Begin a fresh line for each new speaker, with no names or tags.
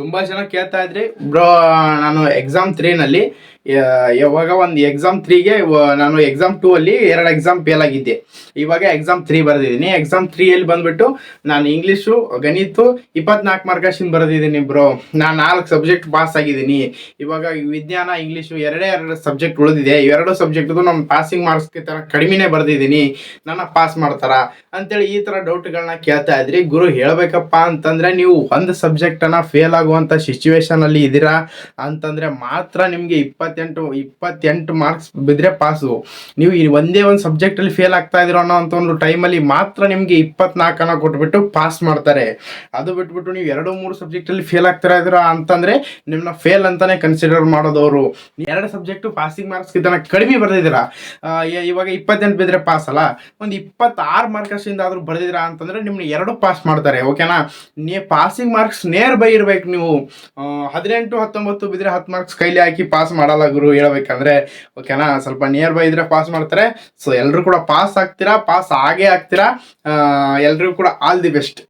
ತುಂಬಾ ಜನ ಕೇಳ್ತಾ ಇದ್ರಿ, ಬ್ರೋ, ನಾನು ಎಕ್ಸಾಮ್ ತ್ರೀನಲ್ಲಿ ಯಾವಾಗ ಒಂದು ಎಕ್ಸಾಮ್ ತ್ರೀಗೆ ನಾನು ಎಕ್ಸಾಮ್ ಟೂ ಅಲ್ಲಿ ಎರಡು ಎಕ್ಸಾಮ್ ಫೇಲ್ ಆಗಿದ್ದೆ. ಇವಾಗ ಎಕ್ಸಾಮ್ ತ್ರೀ ಬರೆದಿದ್ದೀನಿ. ಎಕ್ಸಾಮ್ ತ್ರೀಯಲ್ಲಿ ಬಂದ್ಬಿಟ್ಟು ನಾನು ಇಂಗ್ಲೀಷು ಗಣಿತು ಇಪ್ಪತ್ನಾಲ್ಕು ಮಾರ್ಕಶಿಂದ ಬರೆದಿದ್ದೀನಿ, ಬ್ರೋ. ನಾನು ನಾಲ್ಕು ಸಬ್ಜೆಕ್ಟ್ ಪಾಸ್ ಆಗಿದ್ದೀನಿ. ಇವಾಗ ವಿಜ್ಞಾನ ಇಂಗ್ಲೀಷು ಎರಡೇ ಎರಡು ಸಬ್ಜೆಕ್ಟ್ ಉಳಿದಿದೆ. ಇವೆರಡು ಸಬ್ಜೆಕ್ಟ್ದು ನಮ್ಮ ಪಾಸಿಂಗ್ ಮಾರ್ಕ್ಸ್ಗೆ ತರ ಕಡಿಮೆನೇ ಬರೆದಿದ್ದೀನಿ. ನನ್ನ ಪಾಸ್ ಮಾಡ್ತಾರ? ಅಂತೇಳಿ ಈ ಥರ ಡೌಟ್ಗಳನ್ನ ಕೇಳ್ತಾ ಇದ್ರಿ. ಗುರು ಹೇಳಬೇಕಪ್ಪ ಅಂತಂದ್ರೆ ನೀವು ಒಂದು ಸಬ್ಜೆಕ್ಟನ್ನು ಫೇಲ್ ಆಗುವಂಥ ಸಿಚುವೇಶನ್ ಅಲ್ಲಿ ಇದ್ದೀರಾ ಅಂತಂದ್ರೆ ಮಾತ್ರ ನಿಮಗೆ ಇಪ್ಪತ್ತೆಂಟು ಇಪ್ಪತ್ತೆಂಟು ಮಾರ್ಕ್ಸ್ ಬಿದ್ದರೆ ಪಾಸು ನೀವು ಈ ಒಂದೇ ಒಂದು ಸಬ್ಜೆಕ್ಟಲ್ಲಿ ಫೇಲ್ ಆಗ್ತಾ ಇದ್ದೀರೋ ಅನ್ನೋ ಅಂತ ಒಂದು ಟೈಮಲ್ಲಿ ಮಾತ್ರ ನಿಮಗೆ ಇಪ್ಪತ್ನಾಲ್ಕನ ಕೊಟ್ಬಿಟ್ಟು ಪಾಸ್ ಮಾಡ್ತಾರೆ. ಅದು ಬಿಟ್ಬಿಟ್ಟು ನೀವು ಎರಡು, ಮೂರು ಸಬ್ಜೆಕ್ಟಲ್ಲಿ ಫೇಲ್ ಆಗ್ತಾ ಇದ್ದೀರಾ ಅಂತಂದ್ರೆ ನಿಮ್ಮನ್ನ ಫೇಲ್ ಅಂತಾನೆ ಕನ್ಸಿಡರ್ ಮಾಡೋದವರು. ಎರಡು ಸಬ್ಜೆಕ್ಟು ಪಾಸಿಂಗ್ ಮಾರ್ಕ್ಸ್ ಇದನ್ನ ಕಡಿಮೆ ಬರೆದಿದ್ದೀರಾ. ಇವಾಗ ಇಪ್ಪತ್ತೆಂಟು ಬಿದ್ದರೆ ಪಾಸ್ ಅಲ್ಲ? ಒಂದು ಇಪ್ಪತ್ತಾರು ಮಾರ್ಕ್ಸಿಂದ ಆದ್ರೂ ಬರೆದಿದ್ದೀರಾ ಅಂತಂದ್ರೆ ನಿಮ್ನ ಎರಡು ಪಾಸ್ ಮಾಡ್ತಾರೆ ಓಕೆನಾ ನೀ? ಪಾಸಿಂಗ್ ಮಾರ್ಕ್ಸ್ ನೇರ್ ಬೈ ಇರ್ಬೇಕು ನೀವು ಹದಿನೆಂಟು, ಹತ್ತೊಂಬತ್ತು ಬಿದ್ರೆ ಹತ್ತು ಮಾರ್ಕ್ಸ್ ಕೈಲಿ ಹಾಕಿ ಪಾಸ್ ಮಾಡಲ್ಲ ಗುರು ಹೇಳ್ಬೇಕಂದ್ರೆ ಓಕೆನಾ ಸ್ವಲ್ಪ ನಿಯರ್ ಬೈ ಇದ್ರೆ ಪಾಸ್ ಮಾಡ್ತಾರೆ. ಸೊ ಎಲ್ಲರೂ ಕೂಡ ಪಾಸ್ ಆಗ್ತೀರಾ? ಪಾಸ್ ಆಗೇ ಆಗ್ತೀರಾ? ಎಲ್ರಿಗೂ ಕೂಡ ಆಲ್ ದಿ ಬೆಸ್ಟ್